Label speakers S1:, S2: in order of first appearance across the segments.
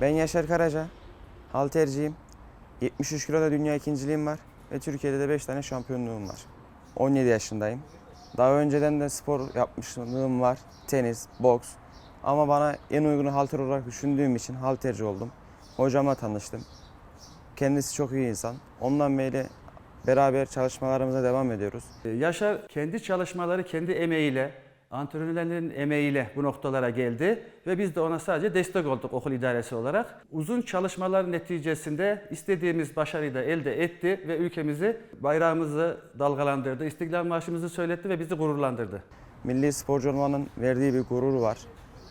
S1: Ben Yaşar Karaca, halterciyim. 73 kiloda dünya ikinciliğim var ve Türkiye'de de 5 tane şampiyonluğum var. 17 yaşındayım. Daha önceden de spor yapmışlığım var. Tenis, boks. Ama bana en uygunu halter olarak düşündüğüm için halterci oldum. Hocama tanıştım. Kendisi çok iyi insan. Ondan beri beraber çalışmalarımıza devam ediyoruz.
S2: Yaşar kendi çalışmaları, kendi emeğiyle, antrenörlerin emeğiyle bu noktalara geldi ve biz de ona sadece destek olduk okul idaresi olarak. Uzun çalışmalar neticesinde istediğimiz başarıyı da elde etti ve ülkemizi, bayrağımızı dalgalandırdı, İstiklal Marşımızı söyletti ve bizi gururlandırdı.
S1: Milli sporcu olmanın verdiği bir gurur var.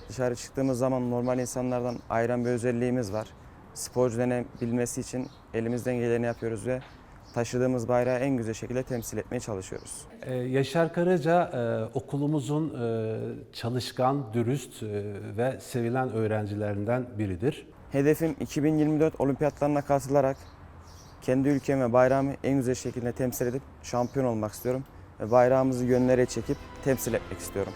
S1: Dışarı çıktığımız zaman normal insanlardan ayıran bir özelliğimiz var. Sporcu denebilmesi için elimizden geleni yapıyoruz ve taşıdığımız bayrağı en güzel şekilde temsil etmeye çalışıyoruz.
S3: Ee, Yaşar Karaca e, okulumuzun e, çalışkan, dürüst e, ve sevilen öğrencilerinden biridir.
S1: Hedefim 2024 olimpiyatlarına katılarak kendi ülkemi ve bayrağımı en güzel şekilde temsil edip şampiyon olmak istiyorum. Ve bayrağımızı yönlere çekip temsil etmek istiyorum.